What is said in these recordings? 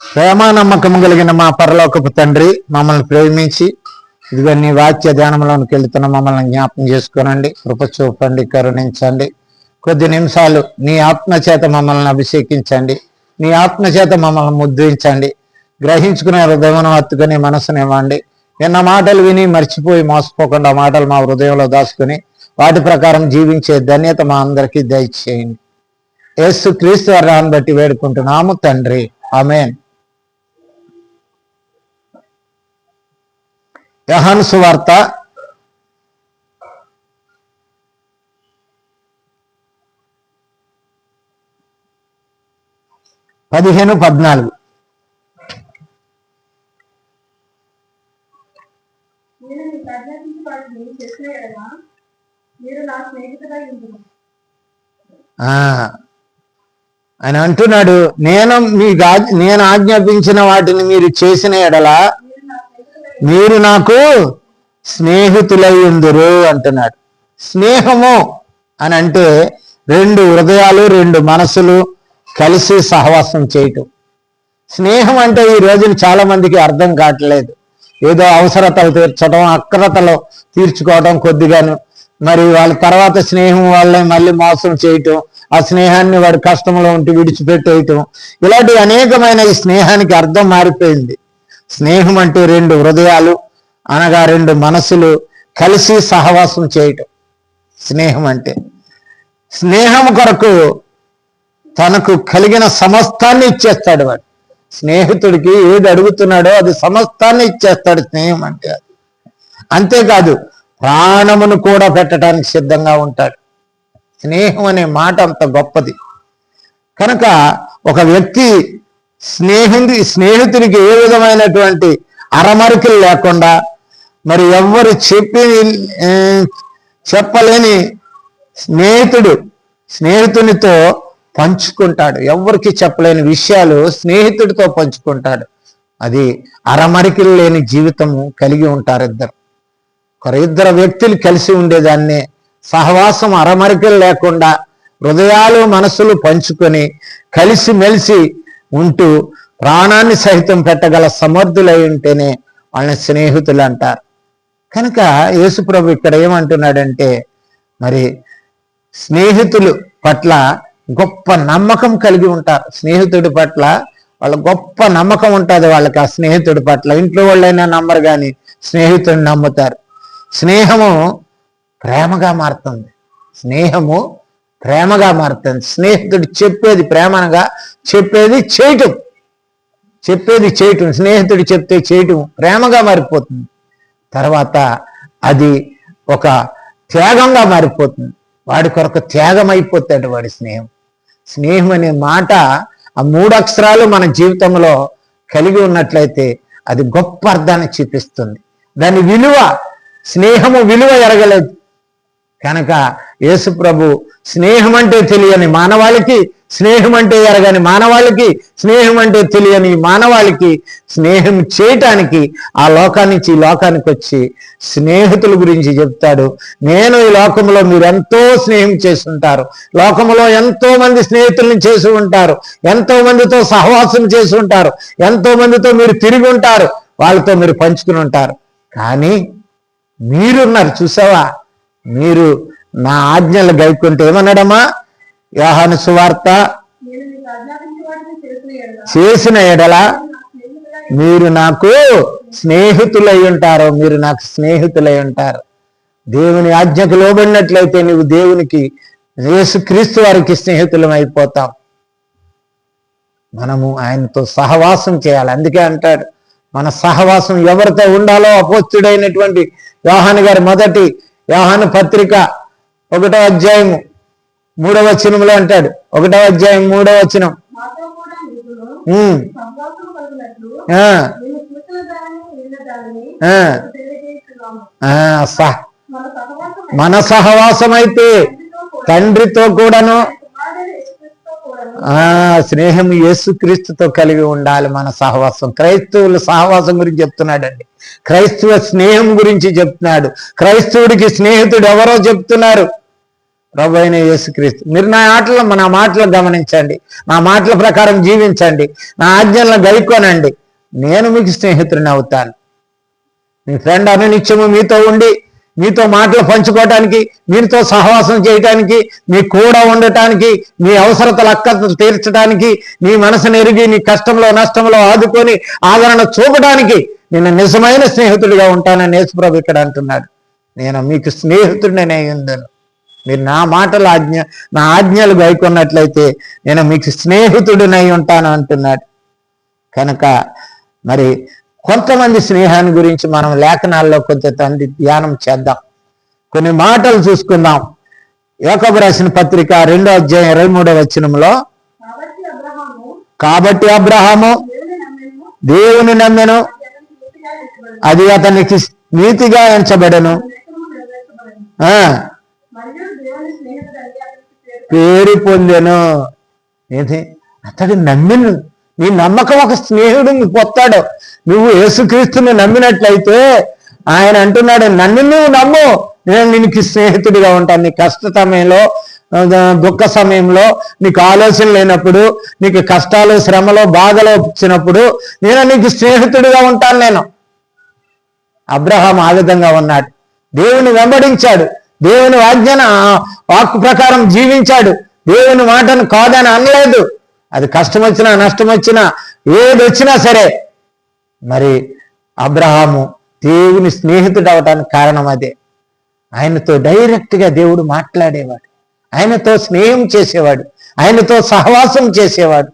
ప్రేమ నమ్మకం కలిగిన మా పరలోకపు తండ్రి మమ్మల్ని ప్రేమించి ఇదిగో నీ వాక్య ధ్యానంలోనికి వెళ్తున్న మమ్మల్ని జ్ఞాపకం చేసుకోనండి. కృప చూపండి కరుణించండి. కొద్ది నిమిషాలు నీ ఆత్మ చేత మమ్మల్ని అభిషేకించండి. నీ ఆత్మ చేత మమ్మల్ని ముద్రించండి. గ్రహించుకునే హృదయం హత్తుకుని మనసునివ్వండి విన్న మాటలు విని మర్చిపోయి మోసపోకుండా మాటలు మా హృదయంలో దాచుకుని వాటి ప్రకారం జీవించే ధన్యత మా అందరికీ దయచేయండి. యేసు క్రీస్తు వారిని బట్టి వేడుకుంటున్నాము తండ్రి. ఆమెన్ యహాను సువార్త పదిహేను పద్నాలుగు మీరు నా ఆయన అంటున్నాడు. నేను మీ నేను ఆజ్ఞాపించిన వాటిని మీరు చేసిన ఎడల మీరు నాకు స్నేహితులై ఉందరు అంటున్నాడు. స్నేహము అని అంటే రెండు హృదయాలు రెండు మనసులు కలిసి సహవాసం చేయటం. స్నేహం అంటే ఈ రోజున చాలా మందికి అర్థం కావట్లేదు. ఏదో అవసరతలు తీర్చడం అక్రతలు తీర్చుకోవడం కొద్దిగాను. మరి వాళ్ళ తర్వాత స్నేహం వాళ్ళే మళ్ళీ మోసం చేయటం ఆ స్నేహాన్ని వాడి కష్టంలో ఉండి విడిచిపెట్టేయటం. ఇలాంటి అనేకమైన ఈ స్నేహానికి అర్థం మారిపోయింది. స్నేహం అంటే రెండు హృదయాలు అనగా రెండు మనసులు కలిసి సహవాసం చేయటం. స్నేహం అంటే స్నేహం కొరకు తనకు కలిగిన సమస్తాన్ని ఇచ్చేస్తాడు వాడు. స్నేహితుడికి ఏది అడుగుతున్నాడో అది సమస్తాన్ని ఇచ్చేస్తాడు స్నేహం అంటే అది. అంతేకాదు ప్రాణమును కూడా పెట్టడానికి సిద్ధంగా ఉంటాడు. స్నేహం అనే మాట అంత గొప్పది. కనుక ఒక వ్యక్తి స్నేహితు స్నేహితునికి ఏ విధమైనటువంటి అరమరికలు లేకుండా మరి ఎవ్వరు చెప్పి చెప్పలేని స్నేహితుడు స్నేహితునితో పంచుకుంటాడు. ఎవరికి చెప్పలేని విషయాలు స్నేహితుడితో పంచుకుంటాడు. అది అరమరికలు లేని జీవితము కలిగి ఉంటారు ఇద్దరు. ఇద్దరు వ్యక్తులు కలిసి ఉండేదాన్నే సహవాసం అరమరికలు లేకుండా హృదయాలు మనసులు పంచుకొని కలిసి మెలిసి ఉంటూ ప్రాణాన్ని సహితం పెట్టగల సమర్థులై ఉంటేనే వాళ్ళని స్నేహితులు అంటారు. కనుక యేసుప్రభు ఇక్కడ ఏమంటున్నాడంటే మరి స్నేహితులు పట్ల గొప్ప నమ్మకం కలిగి ఉంటారు. స్నేహితుడి పట్ల వాళ్ళ గొప్ప నమ్మకం ఉంటుంది వాళ్ళకి ఆ స్నేహితుడి పట్ల. ఇంట్లో వాళ్ళైనా నమ్మరు కానీ స్నేహితుడిని నమ్ముతారు. స్నేహము ప్రేమగా మారుతుంది. స్నేహము ప్రేమగా మారుతుంది. స్నేహితుడు చెప్పేది ప్రేమనగా చెప్పేది చేయటం. చెప్పేది చేయటం. స్నేహితుడు చెప్తే చేయటం ప్రేమగా మారిపోతుంది. తర్వాత అది ఒక త్యాగంగా మారిపోతుంది. వాడి కొరకు త్యాగం అయిపోతాడు వాడి స్నేహం. స్నేహం అనే మాట ఆ మూడు అక్షరాలు మన జీవితంలో కలిగి ఉన్నట్లయితే అది గొప్ప అర్థాన్ని చూపిస్తుంది. దాని విలువ స్నేహము విలువ ఎరగలేదు. కనుక యేసుప్రభు స్నేహం అంటే తెలియని మానవాళికి స్నేహం అంటే ఎరగని మానవాళికి స్నేహం అంటే తెలియని మానవాళికి స్నేహం చేయటానికి ఆ లోకానికి ఈ లోకానికి వచ్చి స్నేహితుల గురించి చెప్తాడు. నేను ఈ లోకంలో మీరు ఎంతో స్నేహం చేసి ఉంటారు లోకంలో ఎంతో మంది స్నేహితులను చేసి ఉంటారు. ఎంతో మందితో సహవాసం చేసి ఉంటారు. ఎంతో మందితో మీరు తిరిగి ఉంటారు. వాళ్ళతో మీరు పంచుకుని ఉంటారు. కానీ మీరున్నారు చూసావా? మీరు నా ఆజ్ఞలు గైకుంటే ఏమన్నాడమ్మా? వ్యాహాను సువార్త చేసిన ఎడల మీరు నాకు స్నేహితులై ఉంటారు మీరు నాకు స్నేహితులై ఉంటారు. దేవుని ఆజ్ఞకు లోబడినట్లయితే నువ్వు దేవునికి యేసుక్రీస్తు వారికి స్నేహితులం అయిపోతాం. మనము ఆయనతో సహవాసం చేయాలి. అందుకే అంటాడు మన సహవాసం ఎవరితో ఉండాలో అపోస్తుడైనటువంటి యోహాను గారి మొదటి యోహాను పత్రిక ఒకటో అధ్యాయము మూడవ వచనంలో అంటాడు. ఒకటో అధ్యాయం మూడవ వచనం. ఉమ్, ఆ, ఆ, సహ మన సహవాసం అయితే తండ్రితో కూడాను ఆ స్నేహం యేసుక్రీస్తుతో కలిగి ఉండాలి మన సహవాసం. క్రైస్తవుల సహవాసం గురించి చెప్తున్నాడండి. క్రైస్తవ స్నేహం గురించి చెప్తున్నాడు. క్రైస్తవుడికి స్నేహితుడు ఎవరో చెప్తున్నారు? ప్రభు అయిన యేసుక్రీస్తు. మీరు నా ఆటలు నా మాటలు గమనించండి. నా మాటల ప్రకారం జీవించండి. నా ఆజ్ఞలను గైకోనండి. నేను మీకు స్నేహితుడిని అవుతాను. మీ ఫ్రెండ్ అనునిత్యము మీతో ఉండి మీతో మాటలు పంచుకోవటానికి మీతో సహవాసం చేయటానికి మీ కూడా ఉండటానికి మీ అవసరతలు అక్క తీర్చడానికి మీ మనసును ఎరిగి నీ కష్టంలో నష్టంలో ఆదుకొని ఆదరణ చూపడానికి నేను నిజమైన స్నేహితుడిగా ఉంటానని యేసుప్రభు ఇక్కడ అంటున్నాడు. నేను మీకు స్నేహితుడినే ఉందను మీరు నా మాటలు ఆజ్ఞ నా ఆజ్ఞలు గైకొన్నట్లయితే నేను మీకు స్నేహితుడినై ఉంటాను అంటున్నాడు. కనుక మరి కొంతమంది స్నేహాన్ని గురించి మనం లేఖనాల్లో కొంత తండ్రి ధ్యానం చేద్దాం. కొన్ని మాటలు చూసుకుందాం. యోకబు రాసిన పత్రిక రెండో అధ్యాయం ఇరవై మూడో వచనంలో కాబట్టి అబ్రహాము కాబట్టి అబ్రహాము దేవుని నమ్మెను దేవుని నమ్మెను జగన్ పూర్తిగా ఎంచబడింది అది అతనికి నీతిగా ఎంచబడను. ఆ. అతనికి పేరు పొందెను. ఏది అతడు నమ్మిను. నీ నమ్మకం ఒక స్నేహితుడు నీకు వస్తాడు నువ్వు యేసుక్రీస్తుని నమ్మినట్లయితే ఆయన అంటున్నాడు నన్ను నువ్వు నమ్ము. నేను నీకు స్నేహితుడిగా ఉంటాను. నీ కష్ట సమయంలో దుఃఖ సమయంలో నీకు ఆలోచన లేనప్పుడు నీకు కష్టాలు శ్రమలో బాధలు వచ్చినప్పుడు నేను నీకు స్నేహితుడిగా ఉంటాను నేను. అబ్రహాం ఆ విధంగా ఉన్నాడు. దేవుని వెంబడించాడు. దేవుని ఆజ్ఞన వాక్కు ప్రకారం జీవించాడు. దేవుని మాటను కాదని అనలేదు. అది కష్టం వచ్చినా నష్టం వచ్చినా ఏది వచ్చినా సరే మరి అబ్రహాము దేవుని స్నేహితుడు అవటానికి కారణం అదే. ఆయనతో డైరెక్ట్గా దేవుడు మాట్లాడేవాడు. ఆయనతో స్నేహం చేసేవాడు. ఆయనతో సహవాసం చేసేవాడు.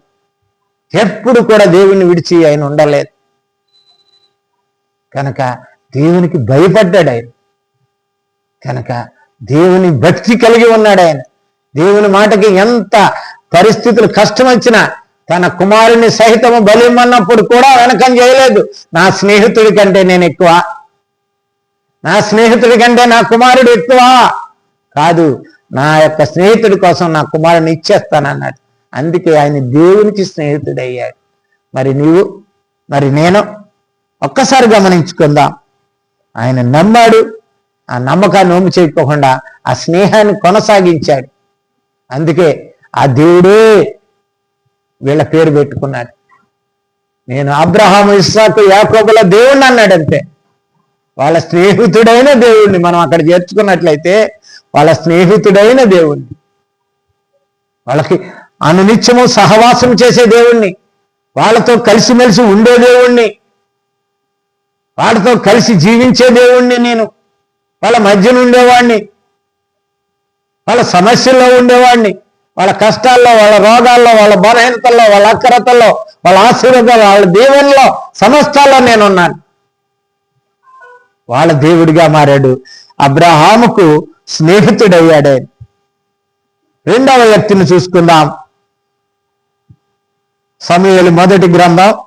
ఎప్పుడు కూడా దేవుణ్ణి విడిచి ఆయన ఉండలేదు. కనుక దేవునికి భయపడ్డాడు ఆయన. కనుక దేవుని భక్తి కలిగి ఉన్నాడు ఆయన. దేవుని మాటకి ఎంత పరిస్థితులు కష్టం వచ్చినా తన కుమారుని సహితము బలిమన్నప్పుడు కూడా వెనకం చేయలేదు. నా స్నేహితుడి కంటే నేను ఎక్కువ. నా స్నేహితుడి కంటే నా కుమారుడు ఎక్కువ. కాదు నా యొక్క స్నేహితుడి కోసం నా కుమారుని ఇచ్చేస్తానన్నాడు. అందుకే ఆయన దేవునికి స్నేహితుడయ్యాడు. మరి నీవు మరి నేను ఒక్కసారి గమనించుకుందాం. ఆయన నమ్మాడు. ఆ నమ్మకాన్ని నోము చేయకోకుండా ఆ స్నేహాన్ని కొనసాగించాడు. అందుకే ఆ దేవుడే వీళ్ళ పేరు పెట్టుకున్నాడు. నేను అబ్రహాము ఇస్సాకు యాకోబుల దేవుణ్ణి అన్నాడు అంతే. వాళ్ళ స్నేహితుడైన దేవుణ్ణి మనం అక్కడ చేర్చుకున్నట్లయితే వాళ్ళ స్నేహితుడైన దేవుణ్ణి. వాళ్ళకి అనునిత్యము సహవాసం చేసే దేవుణ్ణి. వాళ్ళతో కలిసిమెలిసి ఉండే దేవుణ్ణి. వాడితో కలిసి జీవించే దేవుణ్ణి నేను. వాళ్ళ మధ్యన ఉండేవాడిని వాళ్ళ సమస్యల్లో ఉండేవాడిని వాళ్ళ కష్టాల్లో వాళ్ళ రోగాల్లో వాళ్ళ బలహీనతల్లో వాళ్ళ అక్రతల్లో వాళ్ళ ఆశీర్వాదాల్లో వాళ్ళ దేవుల్లో సమస్తాల్లో నేనున్నాను. వాళ్ళ దేవుడిగా మారాడు. అబ్రహాముకు స్నేహితుడయ్యాడే. రెండవ వ్యక్తిని చూసుకుందాం. సమయలు మొదటి గ్రంథం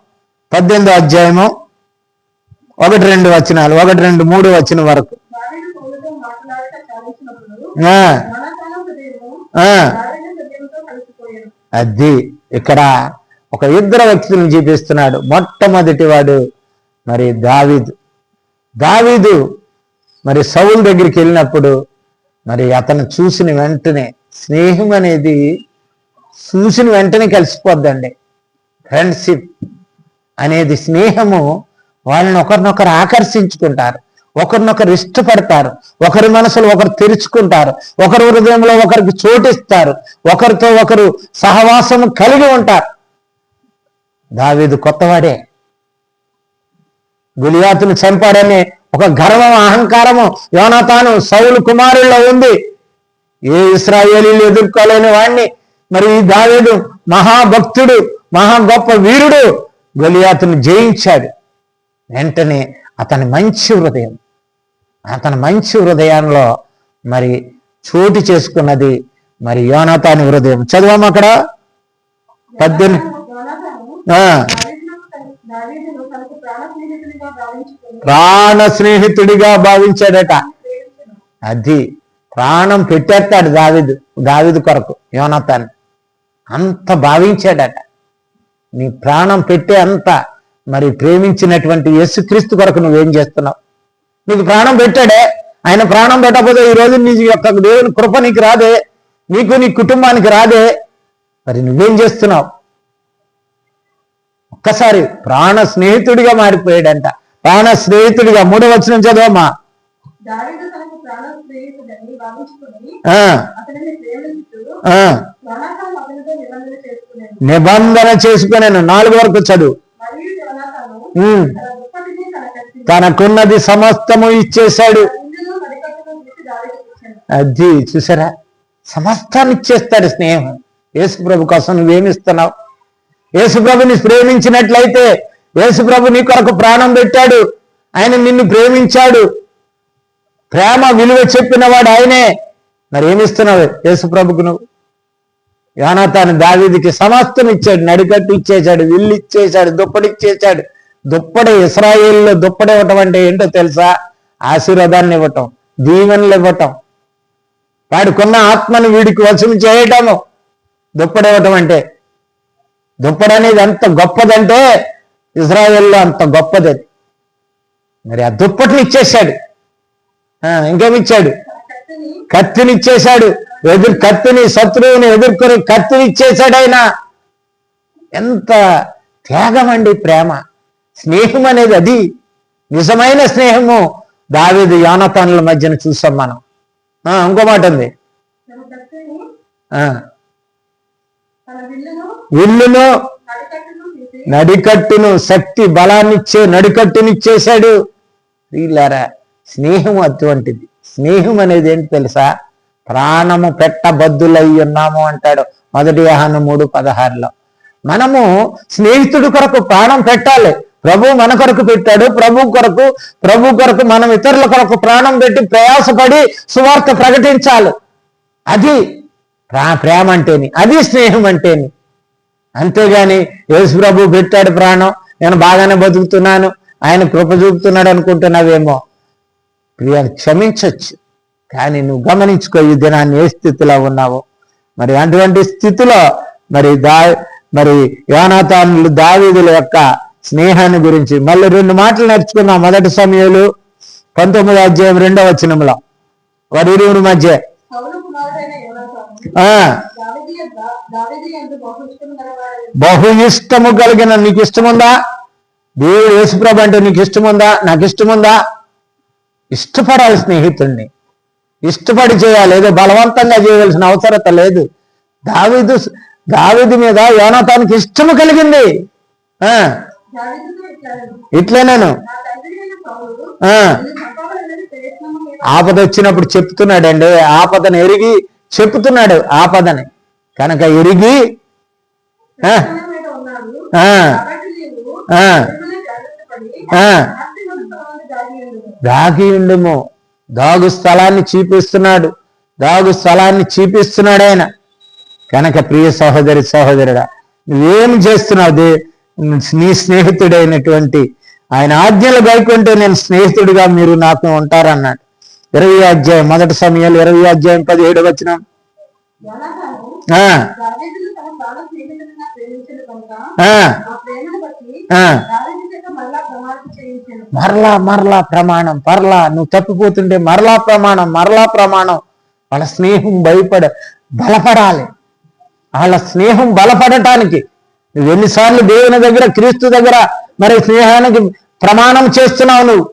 పద్దెనిమిదో అధ్యాయము ఒకటి రెండు వచనాలు ఒకటి రెండు మూడు వచ్చిన వరకు. ఆ, అది ఇక్కడ ఒక ఇద్దరు వ్యక్తులను చూపిస్తున్నాడు మొట్టమొదటి వాడు మరి దావీదు. దావీదు మరి సౌల్ దగ్గరికి వెళ్ళినప్పుడు మరి అతను చూసిన వెంటనే స్నేహం అనేది చూసిన వెంటనే కలిసిపోద్దండి. ఫ్రెండ్షిప్ అనేది స్నేహము వాళ్ళని ఒకరినొకరు ఆకర్షించుకుంటారు ఒకరినొకరు ఇష్టపడతారు ఒకరి మనసులు ఒకరు తెరుచుకుంటారు ఒకరి హృదయంలో ఒకరికి చోటిస్తారు ఒకరితో ఒకరు సహవాసము కలిగి ఉంటారు. దావీదు కొత్తవాడే. గులియాతును చంపాడని ఒక గర్వం అహంకారము యోనతాను సౌలు కుమారుల్లో ఉంది. ఏ ఇస్రాయేలీలు ఎదుర్కోలేని వాణ్ణి. మరి ఈ దావీదు మహాభక్తుడు మహా గొప్ప వీరుడు గొలియాతును జయించాడు. వెంటనే అతని మంచి హృదయం అతని మంచి హృదయంలో మరి చోటు చేసుకున్నది మరి యోనాతాని హృదయం. చదవము అక్కడ? పద్దెనిమిది ఆ, ప్రాణ స్నేహితుడిగా భావించాడట. అది ప్రాణం పెట్టేస్తాడు దావిదు దావిదు కొరకు యోనతాన్ని అంత భావించాడట. నీ ప్రాణం పెట్టే అంత మరి ప్రేమించినటువంటి యేసుక్రీస్తు కొరకు నువ్వేం చేస్తున్నావు? నీకు ప్రాణం పెట్టాడే? ఆయన ప్రాణం పెట్టకపోతే ఈ రోజు నీ యొక్క దేవుని కృప నీకు రాదే నీకు నీ కుటుంబానికి రాదే. మరి నువ్వేం చేస్తున్నావు? ఒక్కసారి ప్రాణ స్నేహితుడిగా మారిపోయాడంట. ప్రాణ స్నేహితుడిగా మూడో వచ్చిన చదవమ్మా. నిబంధన చేసుకునేను నాలుగు వరకు చదువు మరియు యోనాతాను ఉమ్, తన దుప్పటిని తన కత్తిని తనకున్నది సమస్తము ఇచ్చేశాడు. అది చూసారా? సమస్తాన్ని ఇచ్చేస్తాడు స్నేహం. యేసుప్రభు కోసం నువ్వేమిస్తున్నావు? యేసుప్రభుని ప్రేమించినట్లయితే యేసుప్రభు నీ కొరకు ప్రాణం పెట్టాడు. ఆయన నిన్ను ప్రేమించాడు. ప్రేమ విలువ చెప్పినవాడు ఆయనే. మరి ఏమిస్తున్నావు యేసుప్రభుకు నువ్వు? యోనాతాను దావీదికి సమస్తం ఇచ్చాడు. నడికట్టు ఇచ్చేశాడు. విల్లు ఇచ్చేశాడు. దుప్పటి ఇచ్చేశాడు. దుప్పటి ఇస్రాయేల్లో దుప్పటి ఇవ్వటం అంటే ఏంటో తెలుసా? ఆశీర్వాదాన్ని ఇవ్వటం దీవెనలు ఇవ్వటం. వాడికున్న ఆత్మను వీడికి వసూలు చేయటము దుప్పటి ఇవ్వటం అంటే. దుప్పటి అనేది ఎంత గొప్పదంటే ఇజ్రాయెల్లో అంత గొప్పది మరి ఆ దుప్పటిని ఇచ్చేశాడు. ఇంకేమిచ్చాడు? కత్తిని ఇచ్చేశాడు. ఎదురు కత్తిని శత్రువుని ఎదుర్కొని కత్తిని ఇచ్చేశాడు ఆయన. ఎంత త్యాగం అండి ప్రేమ. స్నేహం అనేది అది. నిజమైన స్నేహము. దావేది యానతానుల మధ్యన చూసాం మనం. ఆ, ఇంకో మాట ఉంది. ఆ, విల్లును నడికట్టును శక్తి బలాన్నిచ్చే నడికట్టునిచ్చేశాడు. వీళ్ళారా? స్నేహం అటువంటిది. స్నేహం అనేది ఏంటి తెలుసా? ప్రాణము పెట్టబద్దులై ఉన్నాము అంటాడు మొదటి వాహనం మూడు పదహారులో. మనము స్నేహితుడి కొరకు ప్రాణం పెట్టాలి. ప్రభు మన కొరకు పెట్టాడు. ప్రభు కొరకు ప్రభు కొరకు మనం ఇతరుల కొరకు ప్రాణం పెట్టి ప్రయాసపడి సువార్త ప్రకటించాలి. అది ప్రా- ప్రేమ అంటేని అది స్నేహం అంటేని. అంతేగాని యేసు ప్రభు పెట్టాడు ప్రాణం. నేను బాగానే బతుకుతున్నాను. ఆయన కృప చూపుతున్నాడు అనుకుంటున్నావేమో. ప్రియాన్ని క్షమించవచ్చు కానీ నువ్వు గమనించుకో ఈ దినాన్ని ఏ స్థితిలో ఉన్నావో? మరి అటువంటి స్థితిలో మరి దా మరి యోనాథానులు దావీదుల యొక్క స్నేహాన్ని గురించి. మళ్ళీ రెండు మాటలు నేర్చుకుందాం. మొదటి సమయంలో పంతొమ్మిది అధ్యాయం రెండవ వచనంలో. వారి ఇరువురి మధ్య. బహు ఇష్టము కలిగిన నీకు ఇష్టముందా? దేవుడు యేసుప్రభు అంటే నీకు ఇష్టముందా? నాకు ఇష్టముందా? ఇష్టపడాలి స్నేహితుడిని. ఇష్టపడి చేయాలి. ఏదో బలవంతంగా చేయవలసిన అవసరత లేదు. దావీదు దావీదు మీద యోనాతానికి ఇష్టము కలిగింది. ఇట్లే నేను. ఆ. ఆపద వచ్చినప్పుడు చెప్తున్నాడండి. ఆపదను ఎరిగి చెప్తున్నాడు ఆపదని. కనుక ఎరిగి ఆ, ఆ, ఆ, దాగి ఉండము. దాగు స్థలాన్ని చూపిస్తున్నాడు. దాగు స్థలాన్ని చూపిస్తున్నాడు ఆయన. కనుక ప్రియ సహోదరి సహోదరుడా నువ్వేం చేస్తున్నావు? దే నీ స్నేహితుడైనటువంటి ఆయన ఆజ్ఞలు గైకుంటే నేను స్నేహితుడిగా మీరు నాకు ఉంటారన్నాడు. ఇరవై అధ్యాయం మొదటి సమయాలు ఇరవై అధ్యాయం పదిహేడు వచ్చిన ఆ. ఆ, మరలా మరలా ప్రమాణం పర్లా నువ్వు తప్పిపోతుంటే మరలా ప్రమాణం మరలా ప్రమాణం. వాళ్ళ స్నేహం భయపడ బలపడాలి. వాళ్ళ స్నేహం బలపడటానికి నువ్వు ఎన్నిసార్లు దేవుని దగ్గర క్రీస్తు దగ్గర మరి స్నేహానికి ప్రమాణం చేస్తున్నావు నువ్వు?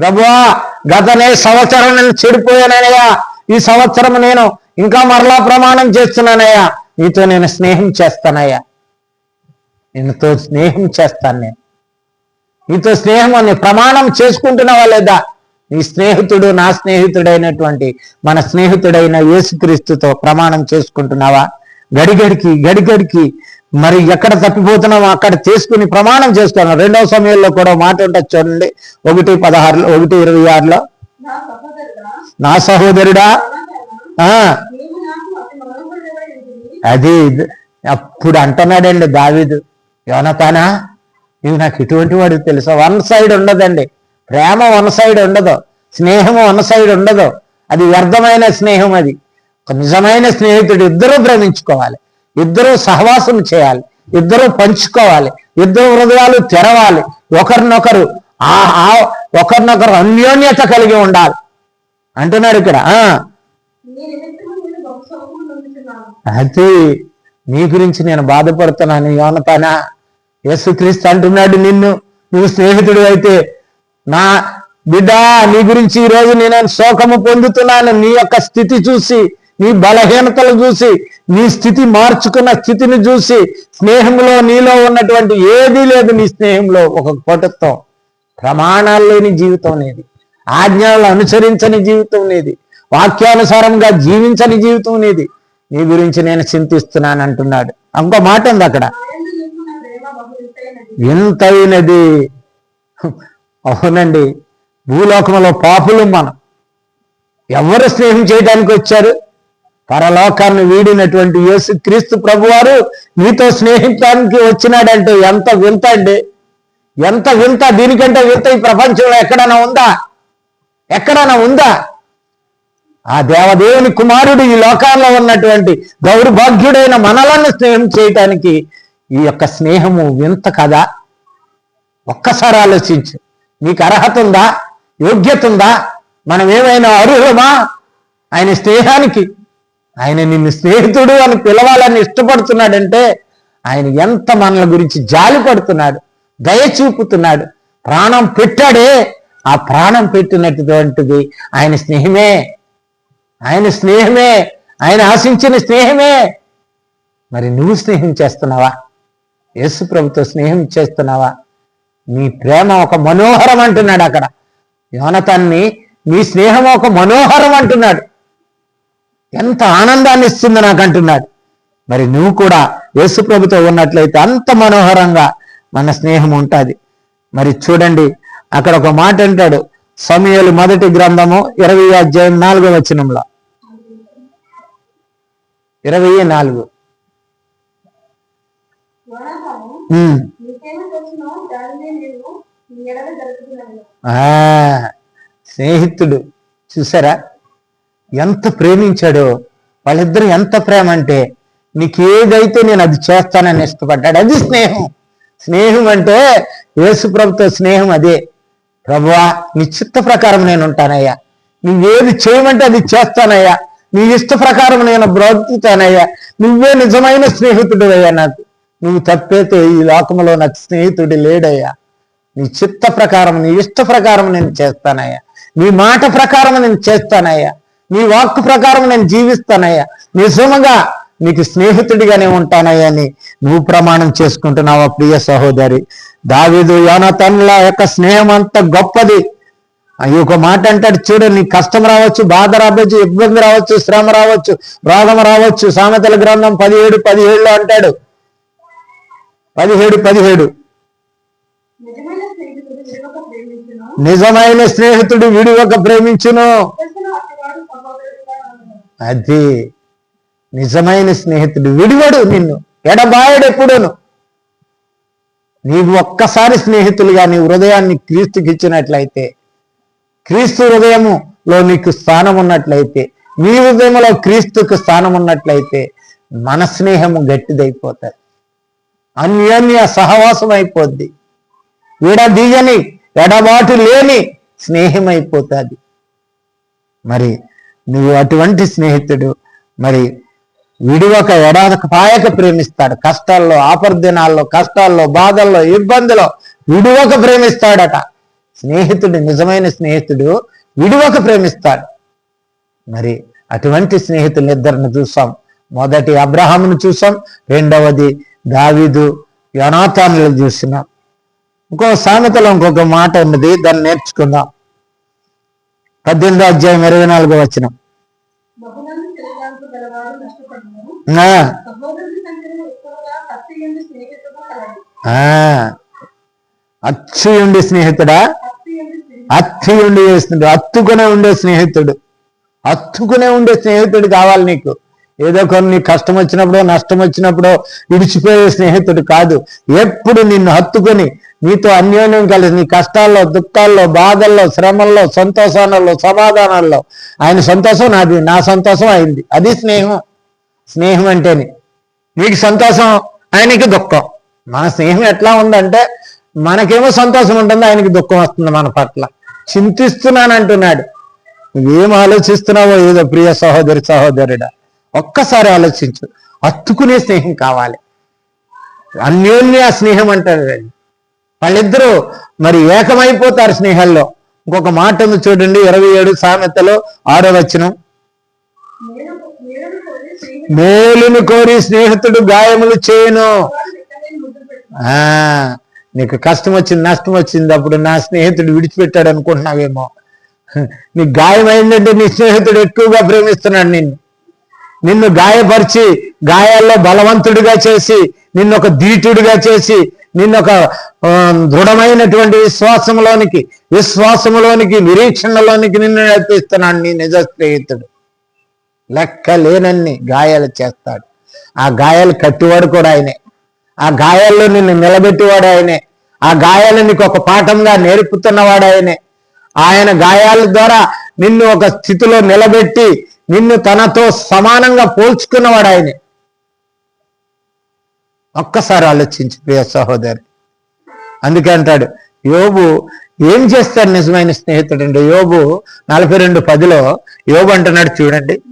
ప్రభువా గతనే సంవత్సరం నేను చెడిపోయానయ్యా. ఈ సంవత్సరం నేను ఇంకా మరలా ప్రమాణం చేస్తున్నానయ్యా. నీతో నేను స్నేహం చేస్తానయ్యా. నిన్నతో స్నేహం చేస్తాను నేను. నీతో స్నేహం అని ప్రమాణం చేసుకుంటున్నావా లేదా? నీ స్నేహితుడు నా స్నేహితుడైనటువంటి మన స్నేహితుడైన యేసుక్రీస్తుతో ప్రమాణం చేసుకుంటున్నావా? గడిగడికి గడిగడికి మరి ఎక్కడ తప్పిపోతున్నావో అక్కడ తీసుకుని ప్రమాణం చేసుకున్నాం రెండవ సమయంలో కూడా మాట ఉంటుంది చూడండి. ఒకటి పదహారులో ఒకటి ఇరవై ఆరులో. నా సహోదరుడా. అది అప్పుడు అంటున్నాడండి దావీదు యోనతానా ఇవి నాకు ఇటువంటి వాడు తెలుసా? వన్ సైడ్ ఉండదండి. ప్రేమ వన్ సైడ్ ఉండదు. స్నేహము వన్ సైడ్ ఉండదు. అది వ్యర్థమైన స్నేహం అది. నిజమైన స్నేహితుడు ఇద్దరూ ప్రేమించుకోవాలి ఇద్దరూ సహవాసం చేయాలి ఇద్దరూ పంచుకోవాలి ఇద్దరు హృదయాలు తెరవాలి. ఒకరినొకరు ఆ ఆ ఒకరినొకరు అన్యోన్యత కలిగి ఉండాలి. అంటున్నాడు ఇక్కడ అది నీ గురించి నేను బాధపడుతున్నాను యోనతానా. యేసుక్రీస్తు అంటున్నాడు నిన్ను నువ్వు స్నేహితుడు అయితే నా బిడ్డ నీ గురించి ఈ రోజు నేను శోకము పొందుతున్నాను నీ యొక్క స్థితి చూసి నీ బలహీనతలు చూసి నీ స్థితి మార్చుకున్న స్థితిని చూసి స్నేహంలో నీలో ఉన్నటువంటి ఏదీ లేదు నీ స్నేహంలో. ఒక పటుత్వం ప్రమాణాలు లేని జీవితం అనేది ఆజ్ఞలు అనుసరించని జీవితం అనేది వాక్యానుసారంగా జీవించని జీవితం అనేది నీ గురించి నేను చింతిస్తున్నాను అంటున్నాడు. ఇంకో మాట ఉంది అక్కడ. ఎంతైనది? అవునండి. భూలోకంలో పాపులు మనం. ఎవరు స్నేహం చేయడానికి వచ్చారు? పరలోకాన్ని వీడినటువంటి యేసు క్రీస్తు ప్రభువారు నీతో స్నేహించడానికి వచ్చినాడంటే ఎంత వింత అండి. ఎంత వింత దీనికంటే వింత ఈ ప్రపంచంలో ఎక్కడైనా ఉందా? ఎక్కడైనా ఉందా? ఆ దేవదేవుని కుమారుడు ఈ లోకాల్లో ఉన్నటువంటి దౌర్భాగ్యుడైన మనలను స్నేహం చేయటానికి ఈ యొక్క స్నేహము వింత కదా? ఒక్కసారి ఆలోచించు. నీకు అర్హత ఉందా? యోగ్యత ఉందా? మనం ఏమైనా అర్హులమా? ఆయన స్నేహానికి ఆయన నిన్ను స్నేహితుడు అని పిలవాలని ఇష్టపడుతున్నాడంటే ఆయన ఎంత మనల గురించి జాలి పడుతున్నాడు దయ చూపుతున్నాడు ప్రాణం పెట్టాడే ఆ ప్రాణం పెట్టినటువంటిది ఆయన స్నేహమే. ఆయన స్నేహమే. ఆయన ఆశించిన స్నేహమే. మరి నువ్వు స్నేహం చేస్తున్నావా? యేసు ప్రభుతో స్నేహం చేస్తున్నావా? నీ ప్రేమ ఒక మనోహరం అంటున్నాడు అక్కడ. యోనతాన్ని నీ స్నేహం ఒక మనోహరం అంటున్నాడు. ఎంత ఆనందాన్ని ఇస్తుంది నాకు అంటున్నాడు మరి నువ్వు కూడా యేసు ప్రభుతో ఉన్నట్లయితే అంత మనోహరంగా మన స్నేహం ఉంటుంది. మరి చూడండి అక్కడ ఒక మాట అంటాడు. సమయలు మొదటి గ్రంథము ఇరవై అధ్యాయం నాలుగో వచనంలో. ఇరవై నాలుగు. స్నేహితుడు చూసారా? ఎంత ప్రేమించాడో వాళ్ళిద్దరు ఎంత ప్రేమ అంటే నీకు ఏదైతే నేను అది చేస్తానని ఇష్టపడ్డాడు అది స్నేహం. స్నేహం అంటే యేసు ప్రభుతో స్నేహం అదే. ప్రభువా నీ చిత్త ప్రకారం నేను ఉంటానయ్యా నువ్వేది చేయమంటే అది చేస్తానయ్యా. నీ ఇష్ట ప్రకారం నేను బ్రతుకుతానయ్యా. నువ్వే నిజమైన స్నేహితుడు అయ్యా నాకు. నువ్వు తప్పైతే ఈ లోకంలో నాకు స్నేహితుడు లేడయ్యా. నీ చిత్త ప్రకారం నీ ఇష్ట ప్రకారం నేను చేస్తానయ్యా. నీ మాట ప్రకారం నేను చేస్తానయ్యా. నీ వాక్కు ప్రకారం నేను జీవిస్తానయ్యా. నిజముగా నీకు స్నేహితుడిగానే ఉంటానయ్యా అని నువ్వు ప్రమాణం చేసుకుంటున్నావా ప్రియ సహోదరి? దావీదు యోనతన్ల యొక్క స్నేహం అంత గొప్పది. ఈ ఒక మాట అంటాడు చూడు నీకు కష్టం రావచ్చు బాధ రావచ్చు ఇబ్బంది రావచ్చు శ్రమ రావచ్చు రోగం రావచ్చు. సామెతల గ్రంథం పదిహేడు పదిహేడులో అంటాడు. పదిహేడు పదిహేడు. నిజమైన స్నేహితుడు విడవక ప్రేమించును. అది నిజమైన స్నేహితుడు విడివడు నిన్ను ఎడబాయడు ఎప్పుడూను. నీవు ఒక్కసారి స్నేహితులుగా నీ హృదయాన్ని క్రీస్తుకి ఇచ్చినట్లయితే క్రీస్తు హృదయములో నీకు స్థానం ఉన్నట్లయితే నీ హృదయంలో క్రీస్తుకు స్థానం ఉన్నట్లయితే మన స్నేహము గట్టిదైపోతుంది. అన్యోన్య సహవాసం అయిపోద్ది విడదీయని ఎడబాటు లేని స్నేహం అయిపోతుంది మరి నువ్వు అటువంటి స్నేహితుడు. మరి విడివక ఎడాదక పాయక ప్రేమిస్తాడు. కష్టాల్లో ఆపర్దినాల్లో కష్టాల్లో బాధల్లో ఇబ్బందిలో విడివక ప్రేమిస్తాడట. స్నేహితుడు నిజమైన స్నేహితుడు విడివక ప్రేమిస్తాడు. మరి అటువంటి స్నేహితులు ఇద్దరిని చూసాం. మొదటి అబ్రహామును చూసాం. రెండవది దావీదు యోనాతానులు చూసినాం. ఇంకో సామెతలో ఇంకొక మాట ఉన్నది దాన్ని నేర్చుకుందాం. పద్దెనిమిదో అధ్యాయం ఇరవై నాలుగో వచ్చిన స్నేహితుడు ఉండే స్నేహితుడా? కత్తి ఎందు స్నేహితుడు. అత్తి ఉండి చేస్తుండు. అత్తుకునే ఉండే స్నేహితుడు. అత్తుకునే ఉండే స్నేహితుడు కావాలి నీకు. ఏదో కొన్ని కష్టం వచ్చినప్పుడు నష్టం వచ్చినప్పుడు విడిచిపోయే స్నేహితుడు కాదు. ఎప్పుడు నిన్ను హత్తుకొని నీతో అన్యోన్యం కలిసి నీ కష్టాల్లో దుఃఖాల్లో బాధల్లో శ్రమల్లో సంతోషాలలో సమాధానాల్లో ఆయన సంతోషం నాది నా సంతోషం అయింది. అది స్నేహం. స్నేహం అంటేనే నీకు సంతోషం ఆయనకి దుఃఖం. మన స్నేహం ఎట్లా ఉందంటే మనకేమో సంతోషం ఉంటుంది ఆయనకి దుఃఖం వస్తుంది మన పట్ల. చింతిస్తున్నాను అంటున్నాడు నువ్వేం ఆలోచిస్తున్నావో ఏదో ప్రియ సహోదరి సహోదరుడా? ఒక్కసారి ఆలోచించు. అత్తుకునే స్నేహం కావాలి. అన్యోన్య స్నేహం అంటారు వాళ్ళిద్దరూ మరి ఏకమైపోతారు స్నేహాల్లో ఇంకొక మాట ఉంది చూడండి ఇరవై ఏడు సామెతలో ఆరో వచనం. కోరి స్నేహితుడు మేలును కోరి స్నేహితుడు గాయములు చేయను. ఆ నీకు కష్టం వచ్చింది నష్టం వచ్చింది. అప్పుడు నా స్నేహితుడు విడిచిపెట్టాడు అనుకుంటున్నావేమో. నీకు గాయమైందంటే నీ స్నేహితుడు ఎక్కువగా ప్రేమిస్తున్నాడు నిన్ను. నిన్ను గాయపరిచి గాయాల్లో బలవంతుడిగా చేసి నిన్ను ఒక ధీటుడిగా చేసి నిన్ను ఒక దృఢమైనటువంటి విశ్వాసంలోనికి విశ్వాసంలోనికి నిరీక్షణలోనికి నిన్ను నడిపిస్తున్నాడు నీ నిజ స్నేహితుడు లెక్క లేనన్ని గాయాలు చేస్తాడు. ఆ గాయాలు కట్టివాడు కూడా ఆయనే. ఆ గాయాల్లో నిన్ను నిలబెట్టేవాడు ఆయనే. ఆ గాయాలు నీకు ఒక పాఠంగా నేర్పుతున్నవాడు ఆయనే. ఆయన గాయాల ద్వారా నిన్ను ఒక స్థితిలో నిలబెట్టి నిన్ను తనతో సమానంగా పోల్చుకున్నవాడు ఆయనే. ఒక్కసారి ఆలోచించి ప్రియ సహోదరి. అందుకే అంటాడు యోబు ఏం చేస్తాడు నిజమైన స్నేహితుడు అంటే యోబు నలభై రెండు పదిలో యోబు అంటున్నాడు చూడండి.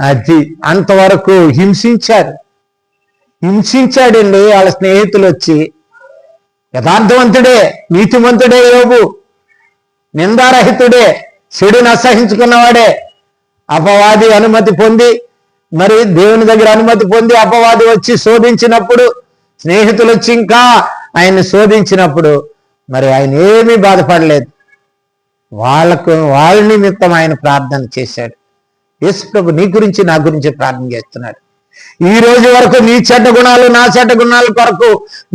అది అంతవరకు హింసించారు. హింసించాడండి వాళ్ళ స్నేహితులు వచ్చి యథార్థవంతుడే నీతిమంతుడే యోబు. నిందారహితుడే చెడుని అసహించుకున్నవాడే. అపవాది అనుమతి పొంది మరి దేవుని దగ్గర అనుమతి పొంది అపవాది వచ్చి శోధించినప్పుడు స్నేహితులు వచ్చి ఇంకా ఆయన్ని శోధించినప్పుడు మరి ఆయన ఏమీ బాధపడలేదు. వాళ్ళకు వాళ్ళ నిమిత్తం ఆయన ప్రార్థన చేశాడు. యేసు ప్రభు నీ గురించి నా గురించి ప్రార్థన చేస్తున్నాడు. ఈ రోజు వరకు నీ చెడ్డ గుణాలు నా చెడ్డ గుణాల కొరకు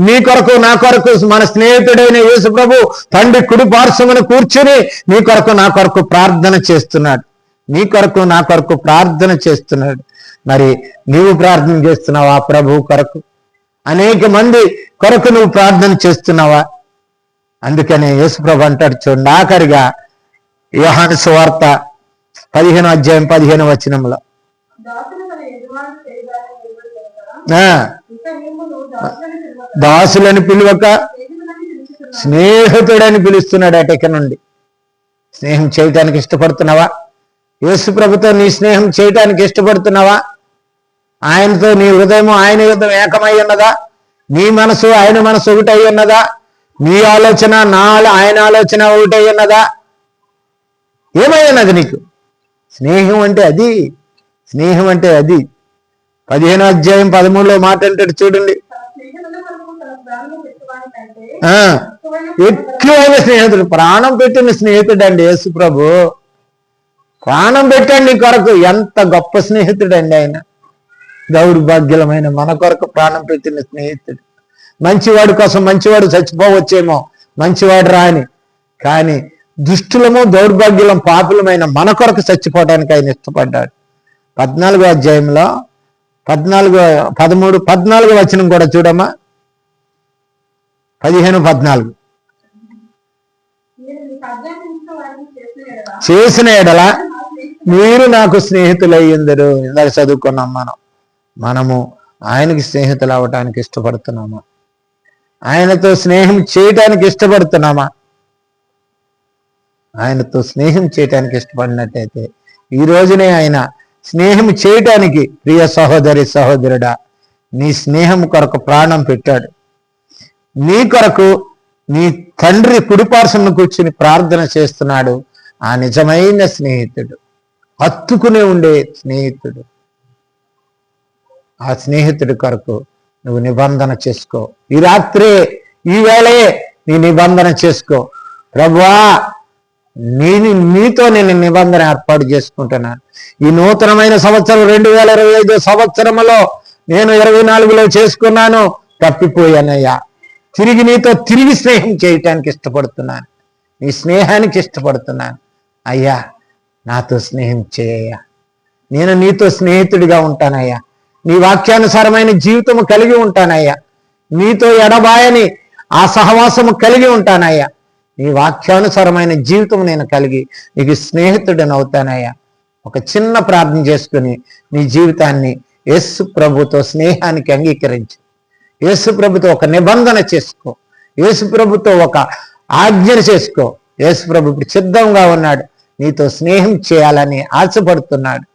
నీ కొరకు నా కొరకు మన స్నేహితుడైన యేసు ప్రభు తండ్రి కుడి పార్శ్వమును కూర్చుని నీ కొరకు నా కొరకు ప్రార్థన చేస్తున్నాడు. నీ కొరకు నా కొరకు ప్రార్థన చేస్తున్నాడు. మరి నీవు ప్రార్థన చేస్తున్నావా ప్రభు కొరకు? అనేక మంది కొరకు నువ్వు ప్రార్థన చేస్తున్నావా? అందుకనే యేసుప్రభు అంటాడు చూడండి ఆఖరిగా యోహాను సువార్త పదిహేను అధ్యాయం పదిహేను వచనంలో దాసులు తన యజమాని చేయగానే నిలబడి చెబుతారా? ఆ, ఇంకా మేము నువ్వు దాసులని పిలువక స్నేహితుడని పిలుస్తున్నాడు అట ఇక నుండి. స్నేహం చేయటానికి ఇష్టపడుతున్నావా? యేసు ప్రభుతో నీ స్నేహం చేయటానికి ఇష్టపడుతున్నావా? ఆయనతో నీ హృదయం ఆయన యుద్ధం ఏకమై ఉన్నదా? నీ మనసు ఆయన మనసు ఒకటై ఉన్నదా? నీ ఆలోచన నా ఆయన ఆలోచన ఒకటై ఉన్నదా? ఏమై ఉన్నది నీకు? స్నేహం అంటే అది. స్నేహం అంటే అది. పదిహేను అధ్యాయం పదమూడులో మాట అంటాడు చూడండి. ఆ ఎక్కువైన స్నేహితుడు ప్రాణం పెట్టిన స్నేహితుడు అండి యేసు ప్రభు. ప్రాణం పెట్టండి కొరకు ఎంత గొప్ప స్నేహితుడు అండి ఆయన. దౌర్భాగ్యమైన మన కొరకు ప్రాణం పెట్టిన స్నేహితుడు. మంచివాడి కోసం మంచివాడు చచ్చిపోవచ్చేమో మంచివాడు రాని. కానీ దుష్టులము దౌర్భాగ్యులం పాపులమైన మన కొరకు చచ్చిపోవడానికి ఆయన ఇష్టపడ్డాడు. పద్నాలుగో అధ్యాయంలో పద్నాలుగు పదమూడు పద్నాలుగు వచనం కూడా చూడమ్మా. పదిహేను పద్నాలుగు. చేసిన ఎడల స్నేహితులు మీరు నాకు స్నేహితులయ్యిందరు. ఇందాక చదువుకున్నాం మనం. మనము ఆయనకి స్నేహితులు అవటానికి ఇష్టపడుతున్నామా? ఆయనతో స్నేహం చేయటానికి ఇష్టపడుతున్నామా? ఆయనతో స్నేహం చేయటానికి ఇష్టపడినట్టయితే ఈ రోజునే ఆయన స్నేహం చేయటానికి ప్రియ సహోదరి సహోదరుడా నీ స్నేహం కొరకు ప్రాణం పెట్టాడు. నీ కొరకు నీ తండ్రి కుడిపార్శ్వను కూర్చుని ప్రార్థన చేస్తున్నాడు. ఆ నిజమైన స్నేహితుడు హత్తుకునే ఉండే స్నేహితుడు. ఆ స్నేహితుడి కొరకు నువ్వు నిబంధన చేసుకో. ఈ రాత్రే ఈ వేళే నీ నిబంధన చేసుకో. ప్రభువా నేను నీతో నేను నిబంధన ఏర్పాటు చేసుకుంటున్నాను ఈ నూతనమైన సంవత్సరం రెండు వేల ఇరవై ఐదు సంవత్సరంలో నేను ఇరవై నాలుగులో చేసుకున్నాను తప్పిపోయానయ్యా. తిరిగి నీతో తిరిగి స్నేహం చేయటానికి ఇష్టపడుతున్నాను. నీ స్నేహానికి ఇష్టపడుతున్నాను. అయ్యా నాతో స్నేహం చేయయ్యా. నేను నీతో స్నేహితుడిగా ఉంటానయ్యా. నీ వాక్యానుసారమైన జీవితము కలిగి ఉంటానయ్యా. నీతో ఎడబాయని ఆ సహవాసము కలిగి ఉంటానయ్యా. నీ వాక్యానుసారమైన జీవితం నేను కలిగి నీకు స్నేహితుడిని అవుతానయ్యా. ఒక చిన్న ప్రార్థన చేసుకుని నీ జీవితాన్ని యేసు ప్రభుతో స్నేహానికి అంగీకరించు. యేసు ప్రభుతో ఒక నిబంధన చేసుకో. యేసు ప్రభుతో ఒక ఆజ్ఞను చేసుకో. యేసు ప్రభు ఇప్పుడు సిద్ధంగా ఉన్నాడు. నీతో స్నేహం చేయాలని ఆశపడుతున్నాడు.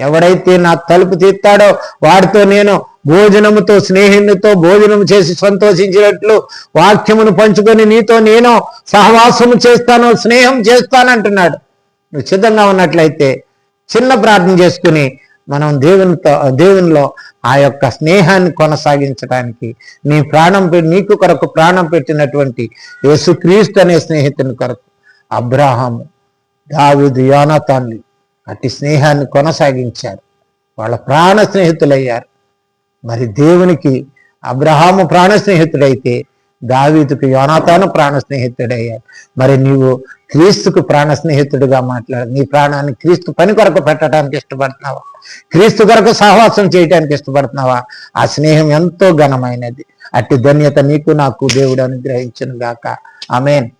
ఎవడైతే నా తలుపు తీస్తాడో వాడితో నేను భోజనముతో స్నేహితునితో భోజనం చేసి సంతోషించినట్లు వాక్యమును పంచుకొని నీతో నేను సహవాసము చేస్తాను స్నేహం చేస్తానంటున్నాడు నువ్వు సిద్ధంగా ఉన్నట్లయితే చిన్న ప్రార్థన చేసుకుని మనం దేవునితో దేవునిలో ఆ యొక్క స్నేహాన్ని కొనసాగించడానికి నీ ప్రాణం నీకు కొరకు ప్రాణం పెట్టినటువంటి యేసుక్రీస్తు అనే స్నేహితుని కొరకు అబ్రాహాము దావిదు యోనాతాన్లు అట్టి స్నేహాన్ని కొనసాగించారు. వాళ్ళ ప్రాణ స్నేహితులయ్యారు. మరి దేవునికి అబ్రహాము ప్రాణ స్నేహితుడైతే దావీదుకు యోనాతాను ప్రాణ స్నేహితుడయ్యాడు మరి నీవు క్రీస్తుకు ప్రాణ స్నేహితుడిగా మాట్లాడు. నీ ప్రాణాన్ని క్రీస్తు పని కొరకు పెట్టడానికి ఇష్టపడుతున్నావా? క్రీస్తు కొరకు సహవాసం చేయడానికి ఇష్టపడుతున్నావా? ఆ స్నేహం ఎంతో ఘనమైనది. అట్టి ధన్యత నీకు నాకు దేవుడు అనుగ్రహించను గాక ఆమెన్.